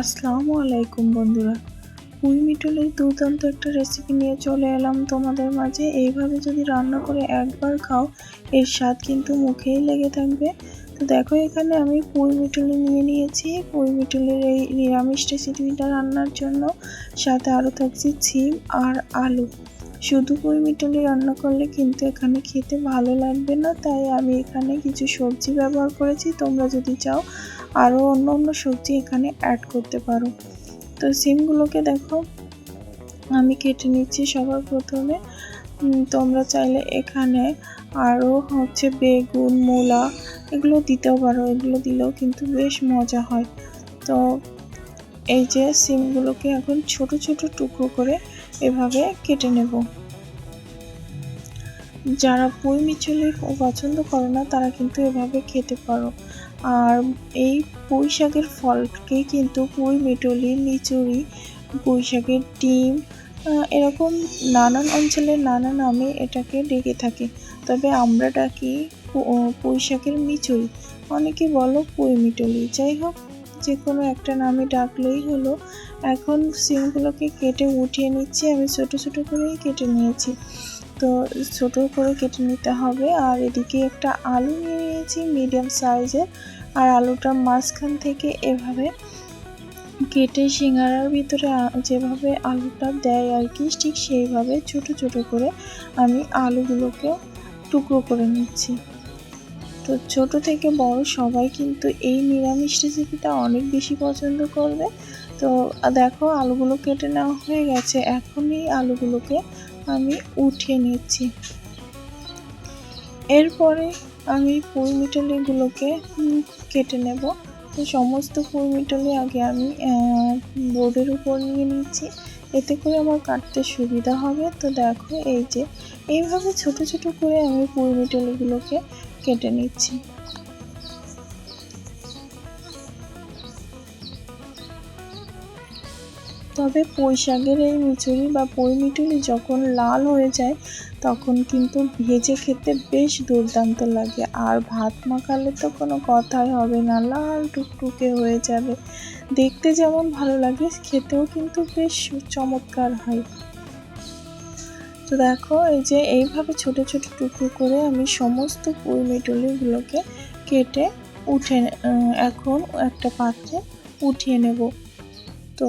আসসালামু আলাইকুম বন্ধুরা। পুঁই মিটলের দুর্দান্ত একটা রেসিপি নিয়ে চলে এলাম তোমাদের মাঝে। এইভাবে যদি রান্না করে একবার খাও, এর স্বাদ কিন্তু মুখেই লেগে থাকবে। তো দেখো, এখানে আমি পুঁই মিটলি নিয়ে নিয়েছি। পুঁই মিটলের এই নিরামিষ রেসিপিটা রান্নার জন্য। সাথে আরও থাকছে ছিম আর আলু। শুধু পুঁই মিটলি রান্না করলে কিন্তু এখানে খেতে ভালো লাগবে না। তাই আমি এখানে কিছু সবজি ব্যবহার করেছি। তোমরা যদি চাও আরও অন্য অন্য সবজি এখানে অ্যাড করতে পারো। তো সিমগুলোকে দেখো, আমি কেটে নিচ্ছি সবার প্রথমে। তোমরা চাইলে এখানে আরও হচ্ছে বেগুন, মূলা, এগুলো দিতেও পারো, এগুলো দিলেও কিন্তু বেশ মজা হয়। তো এই যে সিমগুলোকে এখন ছোট ছোট টুকরো করে এভাবে কেটে নেব। যারা পুঁই মিচলি পছন্দ করো না, তারা কিন্তু এভাবে খেতে পারো। আর এই পুঁই ফলকে কিন্তু পুঁই, মিটলি লিচুড়ি পুঁই ডিম এরকম নানান অঞ্চলে নানা নামে এটাকে ডেকে থাকে। তবে আমরা ডাকি পুঁই মিচুরি। অনেকে বলো পুঁই, মিটলি। যাই হোক যে কোনো একটা নামে ডাকলেই হলো। এখন সিমগুলোকে কেটে উঠিয়ে নিচ্ছি। আমি ছোট ছোট করেই কেটে নিয়েছি। তো ছোট করে কেটে নিতে হবে। আর এদিকে একটা আলু নিয়ে নিয়েছি মিডিয়াম সাইজের আর আলুটা মাঝখান থেকে এভাবে কেটে সিঙ্গারার ভিতরে যেভাবে আলুটা দেয় আর কি, ঠিক সেইভাবে ছোট ছোট করে আমি আলুগুলোকে টুকরো করে নিচ্ছি। তো ছোট থেকে বড় সবাই কিন্তু এই নিরামিষ রেসিপিটা অনেক বেশি পছন্দ করবে। তো দেখো, আলুগুলো কেটে নেওয়া হয়ে গেছে। এখন এই আলুগুলোকে আমি উঠিয়ে নিচ্ছি। এরপরে আমি পুঁই মিটালিগুলোকে কেটে নেব। তো সমস্ত পুঁই মিটালি আগে আমি বোর্ডের উপর নিয়ে নিচ্ছি। এতে করে আমার কাটতে সুবিধা হবে। তো দেখো এই যে, এইভাবে ছোট ছোট করে আমি পুঁই মিটালিগুলোকে কেটে নিচ্ছি। তবে পুঁই এই মিচুরি বা পুঁই মিটুলি যখন লাল হয়ে যায়, তখন কিন্তু ভেজে খেতে বেশ দুর্দান্ত লাগে। আর ভাত মাখালে তো কোনো কথাই হবে না, লাল টুকটুকে হয়ে যাবে। দেখতে যেমন ভালো লাগে, খেতেও কিন্তু বেশ চমৎকার হয়। তো দেখো, এই যে এইভাবে ছোট ছোট টুকরো করে আমি সমস্ত পুঁই মিটুলিগুলোকে কেটে উঠে এখন একটা পাত্রে উঠিয়ে নেব। তো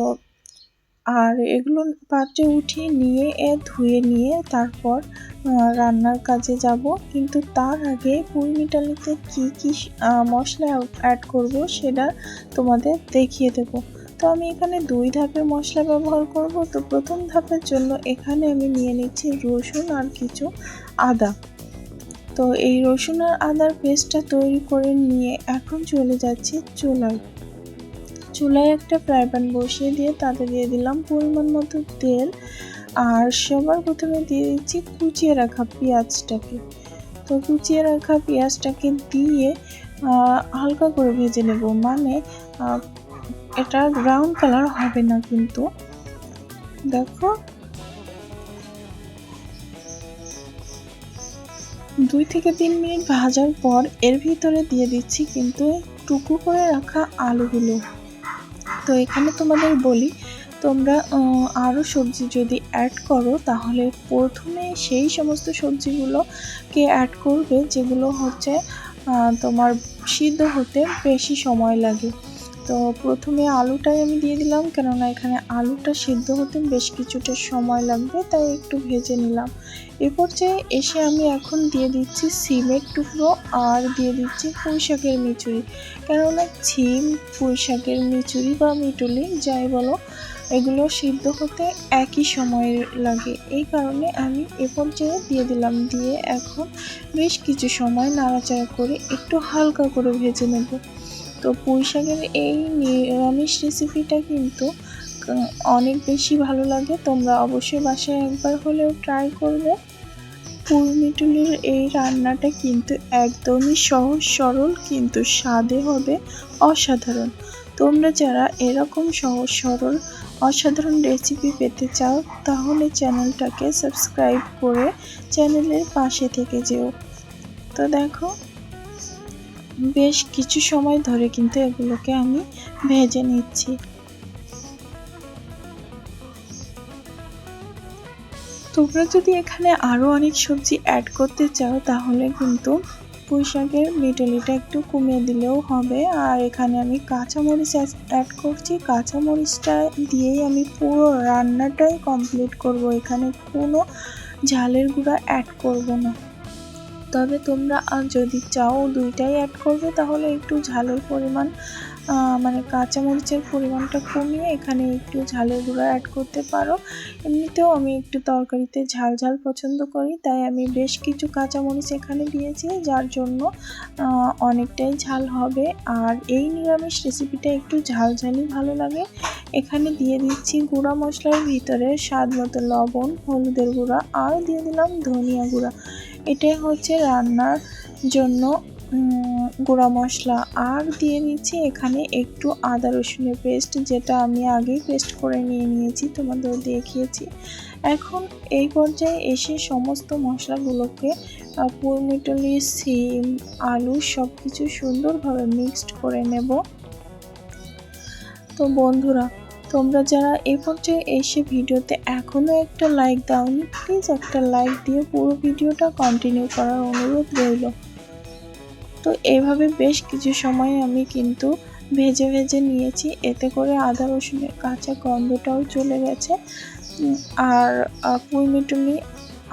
আর এগুলো পাত্রে উঠিয়ে নিয়ে, এ ধুয়ে নিয়ে তারপর রান্নার কাজে যাব। কিন্তু তার আগে পুঁই মিটালিতে কী কী মশলা অ্যাড করব সেটা তোমাদের দেখিয়ে দেব। তো আমি এখানে দুই ধাপের মশলা ব্যবহার করব। তো প্রথম ধাপের জন্য এখানে আমি নিয়ে নিচ্ছি রসুন আর কিছু আদা। তো এই রসুন আর আদার পেস্টটা তৈরি করে নিয়ে এখন চলে যাচ্ছি চুলায়। চুলায় একটা ফ্রাই প্যান বসিয়ে দিয়ে তাতে দিয়ে দিলাম পরিমাণ মতো তেল আর সবার প্রথমে দিয়ে দিচ্ছি কুচিয়ে রাখা পেঁয়াজটাকে। তো কুচিয়ে রাখা পেঁয়াজটাকে দিয়ে হালকা করে ভেজে নেব। মানে এটা ব্রাউন কালার হবে না কিন্তু। দেখো। দুই থেকে তিন মিনিট ভাজার পর এর ভিতরে দিয়ে দিচ্ছি কিন্তু টুকু করে রাখা আলুগুলো। তো এখানে তোমাদের বলি, তোমরা আরও সবজি যদি অ্যাড করো, তাহলে প্রথমে সেই সমস্ত সবজিগুলোকে অ্যাড করবে, যেগুলো হচ্ছে তোমার সিদ্ধ হতে বেশি সময় লাগে। তো প্রথমে আলুটাই আমি দিয়ে দিলাম, কেননা এখানে আলুটা সিদ্ধ হতে বেশ কিছুটা সময় লাগবে, তাই একটু ভেজে নিলাম। এ পর্যায়ে এসে আমি এখন দিয়ে দিচ্ছি সিমের টুকরো আর দিয়ে দিচ্ছি পুঁই শাকের মিচুরি কেননা সিম পুঁই শাকের মিচুরি বা মিটুলি, যাই বলো, এগুলো সিদ্ধ হতে একই সময় লাগে। এই কারণে আমি এ পর্যায়ে দিয়ে দিলাম, দিয়ে এখন বেশ কিছু সময় নাড়াচাড়া করে একটু হালকা করে ভেজে নেব। তো পুঁই শাকের এই নিরামিষ রেসিপিটা কিন্তু অনেক বেশি ভালো লাগে। তোমরা অবশ্যই বাসায় একবার হলেও ট্রাই করবে। পুরমিটুলির এই রান্নাটা কিন্তু একদমই সহজ, সরল, কিন্তু স্বাদে হবে অসাধারণ। তোমরা যারা এরকম সহজ, সরল, অসাধারণ রেসিপি পেতে চাও, তাহলে চ্যানেলটাকে সাবস্ক্রাইব করে চ্যানেলের পাশে থেকে যেও। তো দেখো বেশ কিছু সময় ধরে কিন্তু এগুলোকে আমি ভেজে নিচ্ছি। তোমরা যদি এখানে আরও অনেক সবজি অ্যাড করতে চাও, তাহলে কিন্তু পুঁইশাকের মিটলিটা একটু কমিয়ে দিলেও হবে। আর এখানে আমি কাঁচামরিচ অ্যাড করছি। কাঁচামরিচটা দিয়েই আমি পুরো রান্নাটাই কমপ্লিট করব। এখানে কোনো ঝালের গুঁড়া অ্যাড করব না। তবে তোমরা যদি চাও দুইটাই অ্যাড করবে, তাহলে একটু ঝালের পরিমাণ মানে কাঁচামরিচের পরিমাণটা কমিয়ে এখানে একটু ঝালের গুঁড়া অ্যাড করতে পারো। এমনিতেও আমি একটু তরকারিতে ঝাল ঝাল পছন্দ করি, তাই আমি বেশ কিছু কাঁচামরিচ এখানে দিয়েছি, যার জন্য অনেকটাই ঝাল হবে। আর এই নিরামিষ রেসিপিটা একটু ঝাল ঝালই ভালো লাগে। এখানে দিয়ে দিচ্ছি গুঁড়া মশলার ভিতরে স্বাদ মতো লবণ, হলুদের গুঁড়া, আর দিয়ে দিলাম ধনিয়া গুঁড়া। এটাই হচ্ছে রান্নার জন্য গুঁড়া মশলা। আর দিয়ে নিচ্ছি এখানে একটু আদা রসুনের পেস্ট, যেটা আমি আগেই পেস্ট করে নিয়ে নিয়েছি তোমাদের দেখিয়েছি। এখন এই পর্যায়ে এসে সমস্ত মশলাগুলোকে পুরমিটলি সিম, আলু সব কিছু সুন্দরভাবে মিক্সড করে নেব। তো বন্ধুরা তোমরা যারা এ পর্যায়ে এসে ভিডিওতে এখনও একটা লাইক দাওনি প্লিজ একটা লাইক দিয়ে পুরো ভিডিওটা কন্টিনিউ করার অনুরোধ রইল। তো এভাবে বেশ কিছু সময় আমি কিন্তু ভেজে ভেজে নিয়েছি এতে করে আদা রসুনের কাঁচা গন্ধটাও চলে গেছে। আর আহ, পুঁই মিটুলি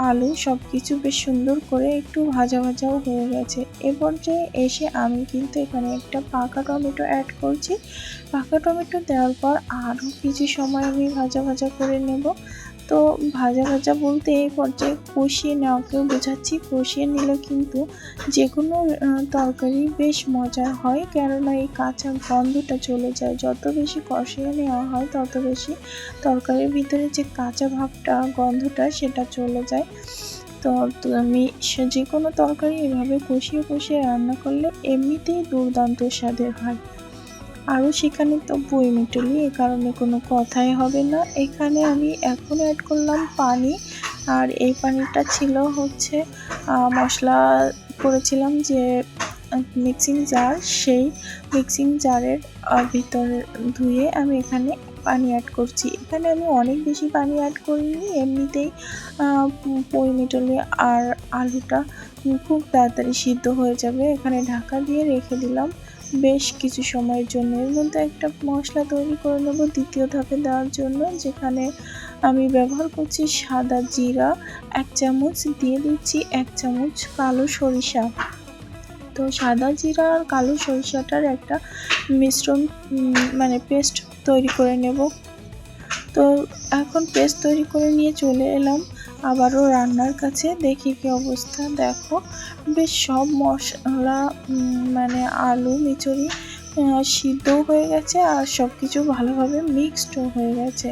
আলু সব কিছু বেশ সুন্দর করে একটু ভাজা ভাজাও হয়ে গেছে। এ পর্যায়ে এসে আমি কিন্তু এখানে একটা পাকা টমেটো অ্যাড করছি। পাকা টমেটো দেওয়ার পর আরও কিছু সময় আমি ভাজা ভাজা করে নেব। তো ভাজা ভাজা বলতে এই পর্যায়ে কষিয়ে নেওয়াকেও বোঝাচ্ছি কষিয়ে নিলে কিন্তু যে কোনো তরকারি বেশ মজার হয়। কেননা এই কাঁচা গন্ধটা চলে যায়। যত বেশি কষিয়ে নেওয়া হয়, তত বেশি তরকারির ভিতরে যে কাঁচা ভাবটা, গন্ধটা, সেটা চলে যায়। তো আমি যে কোনো তরকারি এভাবে কষিয়ে কষিয়ে রান্না করলে এমনিতেই দুর্দান্ত স্বাদের হয়। আরও সেখানে তো বই মিটলি, এ কারণে কোনো কথাই হবে না। এখানে আমি এখন অ্যাড করলাম পানি, আর এই পানিটা ছিল হচ্ছে মশলা করেছিলাম যে মিক্সিং জার সেই মিক্সিং জারের ভিতরে ধুয়ে আমি এখানে পানি অ্যাড করছি। এখানে আমি অনেক বেশি পানি অ্যাড করিনি, এমনিতেই পই মিটলি আর আলুটা খুব তাড়াতাড়ি সিদ্ধ হয়ে যাবে। এখানে ঢাকা দিয়ে রেখে দিলাম। বেশ কিছু সময়ের জন্য। এর মধ্যে একটা মশলা তৈরি করে নেব দ্বিতীয় ধাপে দেওয়ার জন্য, যেখানে আমি ব্যবহার করছি সাদা জিরা, এক চামচ দিয়ে দিচ্ছি এক চামচ কালো সরিষা। তো সাদা জিরা আর কালো সরিষাটার একটা মিশ্রণ মানে পেস্ট তৈরি করে নেব। তো এখন পেস্ট তৈরি করে নিয়ে চলে এলাম। আবারও রান্নার কাছে দেখি কি অবস্থা। দেখো, বেশ সব মশলা মানে আলু মিচুরি সিদ্ধও হয়ে গেছে আর সব কিছু ভালোভাবে মিক্সডও হয়ে গেছে।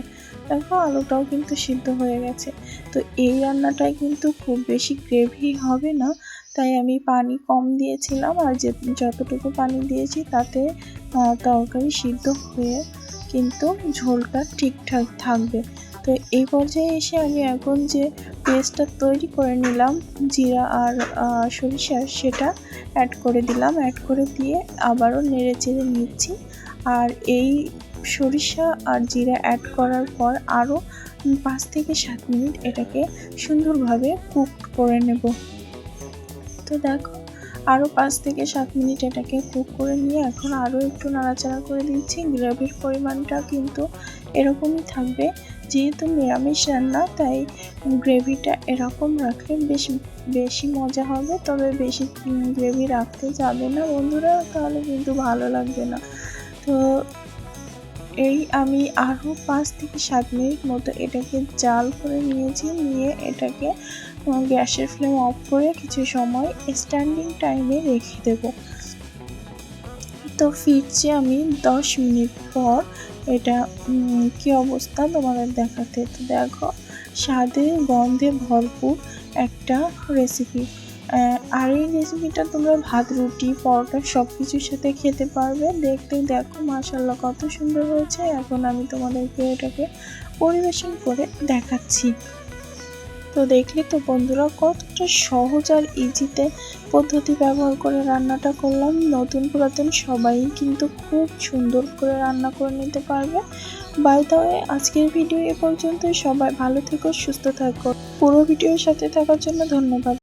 দেখো, আলুটাও কিন্তু সিদ্ধ হয়ে গেছে। তো এই রান্নাটায় কিন্তু খুব বেশি গ্রেভি হবে না, তাই আমি পানি কম দিয়েছিলাম আর যে, যতটুকু পানি দিয়েছি তাতে তরকারি সিদ্ধ হয়ে কিন্তু ঝোলটা ঠিকঠাক থাকবে। তো এই পর্যায়ে এসে আমি এখন যে পেস্টটা তৈরি করে নিলাম জিরা আর আহ, সরিষার সেটা অ্যাড করে দিলাম। অ্যাড করে দিয়ে আবারও নেড়ে চেড়ে নিচ্ছি। আর এই সরিষা আর জিরা অ্যাড করার পর আরও পাঁচ থেকে সাত মিনিট এটাকে সুন্দরভাবে কুক করে নেব। তো দেখো আরও পাঁচ থেকে সাত মিনিট এটাকে কুক করে নিয়ে এখন আরও একটু নাড়াচাড়া করে দিচ্ছি গ্রেভির পরিমাণটা কিন্তু এরকমই থাকবে। যেহেতু নিরামিষ রান্না, তাই গ্রেভিটা এরকম রাখলে বেশ, বেশি মজা হবে। তবে বেশি গ্রেভি রাখতে যাবে না বন্ধুরা, তাহলে কিন্তু ভালো লাগবে না। তো এই আমি আরও পাঁচ থেকে সাত মিনিট মতো এটাকে জাল করে নিয়েছি। নিয়ে এটাকে গ্যাসের ফ্লেম অফ করে কিছু সময় স্ট্যান্ডিং টাইমে রেখে দেব। তো ফিরছি আমি দশ মিনিট পর। এটা কি অবস্থা তোমাদের দেখাতে? তো দেখো, স্বাদে, গন্ধে ভরপুর একটা রেসিপি আর এই রেসিপিটা তোমরা ভাত, রুটি, পরোটা সব কিছুর সাথে খেতে পারবে। দেখতে দেখো মাশাল্লাহ কত সুন্দর হয়েছে। এখন আমি তোমাদেরকে এটাকে পরিবেশন করে দেখাচ্ছি। তো দেখলে তো বন্ধুরা, কতটা সহজ আর ইজিতে পদ্ধতি ব্যবহার করে রান্নাটা করলাম। নতুন পুরাতন সবাই কিন্তু খুব সুন্দর করে রান্না করে নিতে পারবে। বাই আজকের ভিডিও এ পর্যন্ত সবাই ভালো থেকো, সুস্থ থাকো। পুরো ভিডিওর সাথে থাকার জন্য ধন্যবাদ।